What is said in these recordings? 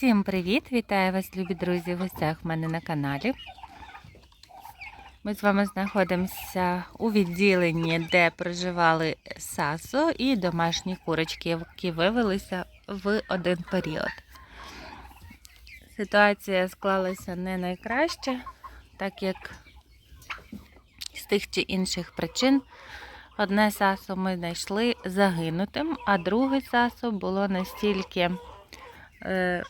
Всім привіт! Вітаю вас, любі друзі, в гостях в мене на каналі. Ми з вами знаходимося у відділенні, де проживали сасо і домашні курочки, які вивелися в один період. Ситуація склалася не найкраще, так як з тих чи інших причин одне сасо ми знайшли загинутим, а друге сасо було настільки е,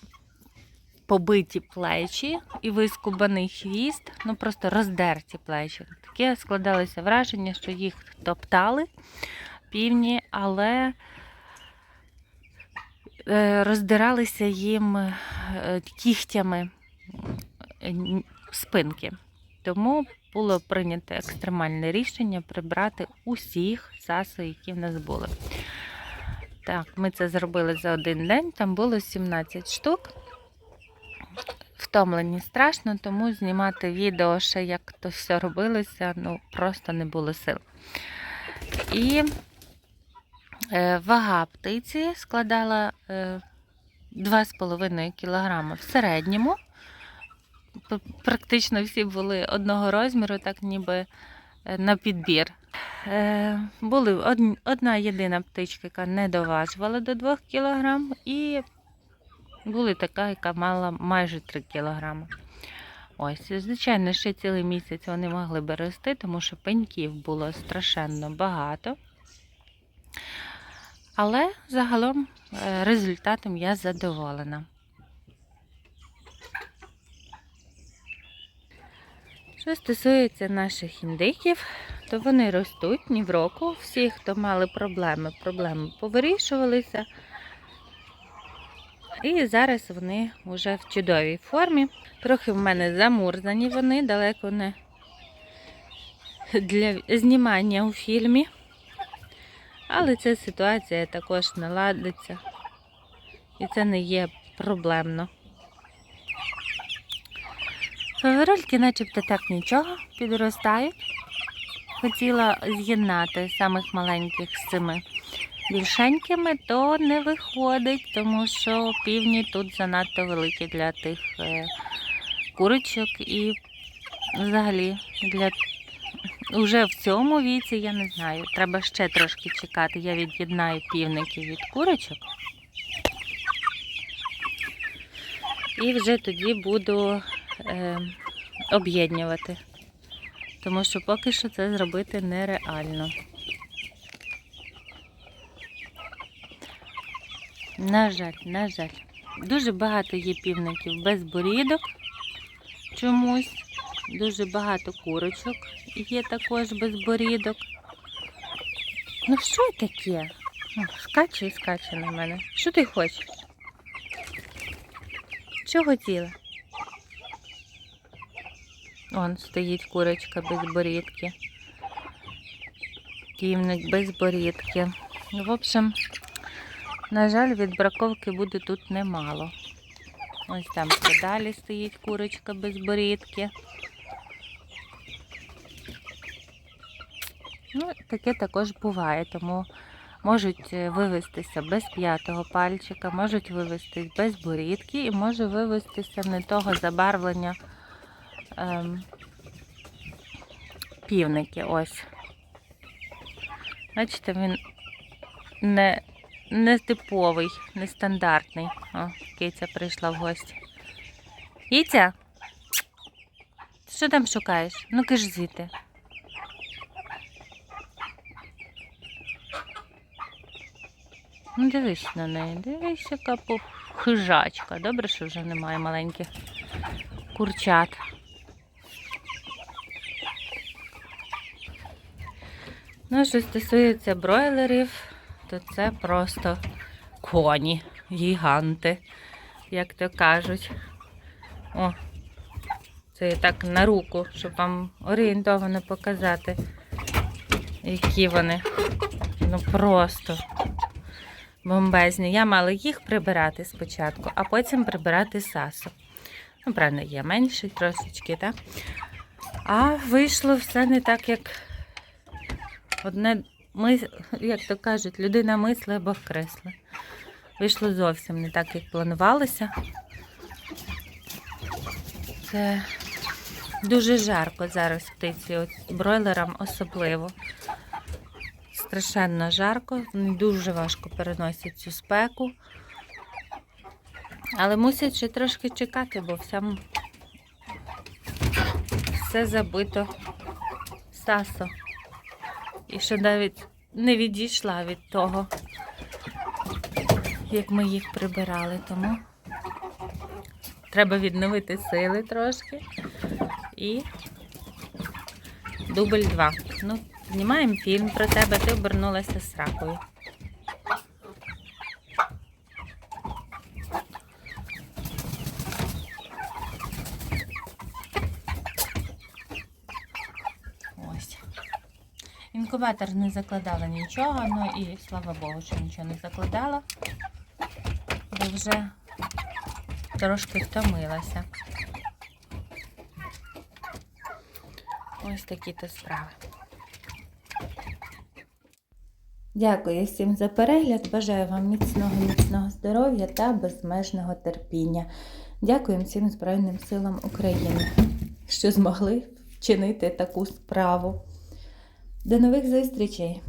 побиті плечі і вискубаний хвіст, ну просто роздерті плечі. Таке складалося враження, що їх топтали півні, але е, роздиралися їм е, кігтями е, спинки. Тому було прийнято екстремальне рішення прибрати усіх сасо, які в нас були. Так, ми це зробили за один день, там було 17 штук. Втомлені страшно, тому знімати відео ще як то все робилося, ну просто не було сил. І е, вага птиці складала е, 2,5 кг в середньому. Практично всі були одного розміру, так ніби е, на підбір. Е, були од- одна єдина птичка, яка не доважувала до 2 кг, і була така, яка мала майже 3 кг. Ось, звичайно, ще цілий місяць вони могли би рости, тому що пеньків було страшенно багато. Але загалом е, результатом я задоволена. Що стосується наших індиків, то вони ростуть ні в року. Всі, хто мали проблеми, проблеми повирішувалися. І зараз вони вже в чудовій формі. Трохи в мене замурзані вони, далеко не для знімання у фільмі. Але ця ситуація також наладиться. І це не є проблемно. Фаверольки начебто так нічого, підростають. Хотіла з'єднати самих маленьких з цими більшенькими, то не виходить, тому що півні тут занадто великі для тих е, курочок і взагалі для уже в цьому віці я не знаю. Треба ще трошки чекати. Я від'єднаю півників від курочок. І вже тоді буду е, об'єднувати. Тому що поки що це зробити нереально. На жаль, на жаль. Дуже багато є півників без борідок чомусь. Дуже багато курочок є також без борідок. Ну що таке? Скаче і скаче на мене. Що ти хочеш? Що хотіла? Он стоїть курочка без борідки. Півник без борідки. В общем, на жаль, від браковки буде тут немало. Ось там далі стоїть курочка без борідки. Ну, таке також буває, тому можуть е, вивестися без п'ятого пальчика, можуть вивестись без борідки і може вивестися не того забарвлення ем, півники. Ось. Бачите, він не, не типовий, нестандартний. О, киця прийшла в гості. Киця? Ти що там шукаєш? Ну киш звідти. Ну, дивись на неї, дивись, яка пу- хижачка. Добре, що вже немає маленьких курчат. Ну, що стосується бройлерів, то це просто коні, гіганти, як то кажуть. О, це так на руку, щоб вам орієнтовано показати, які вони. Ну просто бомбезні. Я мала їх прибирати спочатку, а потім прибирати сасу. Ну, правильно, є менший трошечки, так? А вийшло все не так, як одне, ми, як то кажуть, людина мисли або вкресли. Вийшло зовсім не так, як планувалося. Це дуже жарко зараз птиці, от бройлерам особливо. Страшенно жарко, дуже важко переносять цю спеку. Але мусять ще трошки чекати, бо всям все забито сасо. Ще навіть не відійшла від того, як ми їх прибирали, тому треба відновити сили трошки. І дубль 2. Ну, знімаємо фільм про тебе, ти обернулася сракою. Ось. Інкубатор не закладала нічого, ну і слава Богу, що нічого не закладала, бо вже трошки втомилася. Ось такі то справи. Дякую всім за перегляд. Бажаю вам міцного, міцного здоров'я та безмежного терпіння. Дякую всім Збройним силам України, що змогли вчинити таку справу. До нових зустрічей!